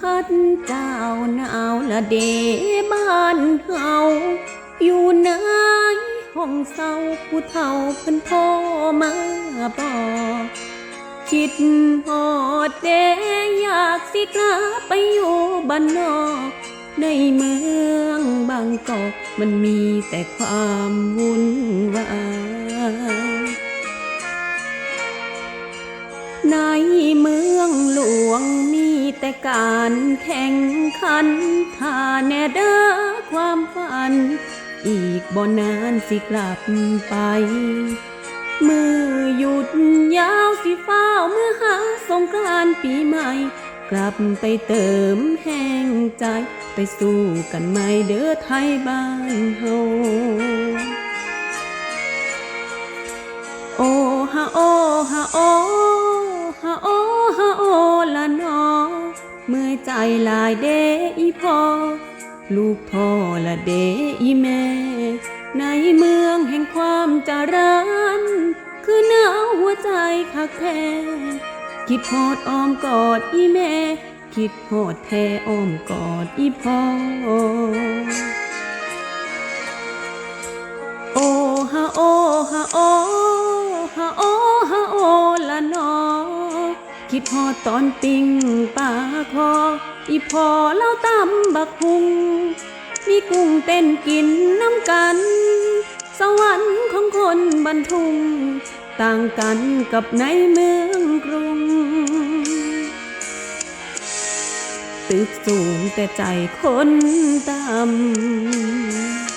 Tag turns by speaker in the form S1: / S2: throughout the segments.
S1: ลมพัดเจ้าหนาวละเดบ้านเฮาอยู่ในห้องเศร้าผู้เฒ่าเพิ่นโทรมาบอกคิดฮอดเดอยากสิกลับไปอยู่บ้านนอกในเมืองบางกอกมันมีแต่ความวุ่นวายในเมืองหลวงมี แต่การแข่งขันถ้าแน่เด้อความฝัน อีกบ่นานสิกลับไป มือหยุดยาวสิฟ้าเมื่อหาสงกรานปีใหม่ กลับไปเติมแห้งใจ ไปสู้กันใหม่เด้อไทยบ้านเฮาโอฮะโอฮะโอ เมื่อใจลายเดอีพอลูกพ่อละเดอีแม่ ในเมืองแห่งความจารันคือหนาวหัวใจคักแท้คิดฮอดอ้อมกอดอีแม่ คิดฮอดแท้อ้อมกอดอีพ่อ โอฮะโอฮะโอ คิดฮอดตอนปิงปลาคอ อีพอเล่าตำบักหุง มีกุ้งเต้นกินน้ำกัน สวรรค์ของคนบรรทุง ต่างกันกับในเมืองกรุง ตึกสูงแต่ใจคนต่ำ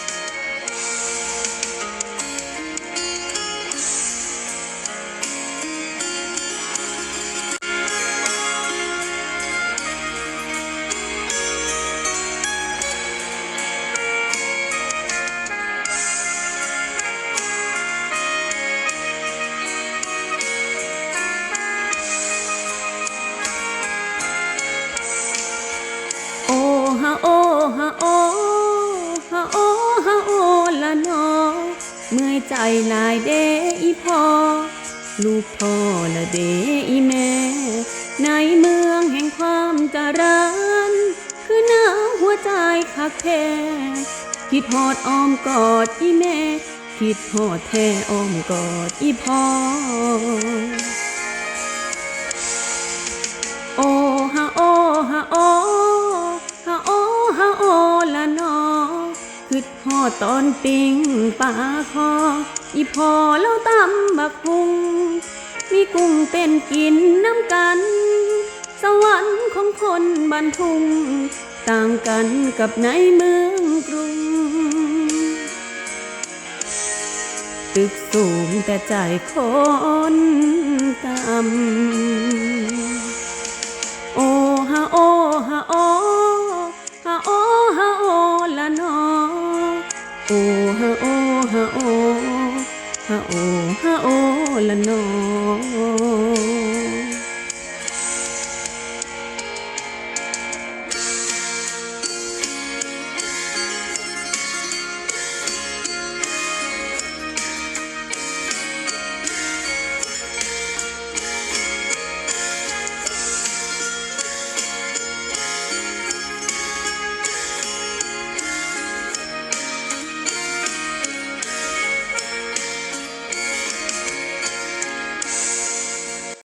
S1: ฮะโอฮะโอฮะโอละนอ เมื่อยใจลายเดอีพอ ลูกพ่อละเดอีแม่ ในเมืองแห่งความจารันคือหนาวหัวใจคักแท้คิดฮอดอ้อมกอดอีแม่ คิดฮอดแท้อ้อมกอดอีพ่อ คือพ่อตอนปิงปลาคอ อีพอเล่าตำบักพุง มีกุ้งเต้นกินน้ำกัน สวรรค์ของคนบรรทุง ต่างกันกับในเมืองกรุง ตึกสูงแต่ใจคนต่ำ ฮะโอฮะโอละนอ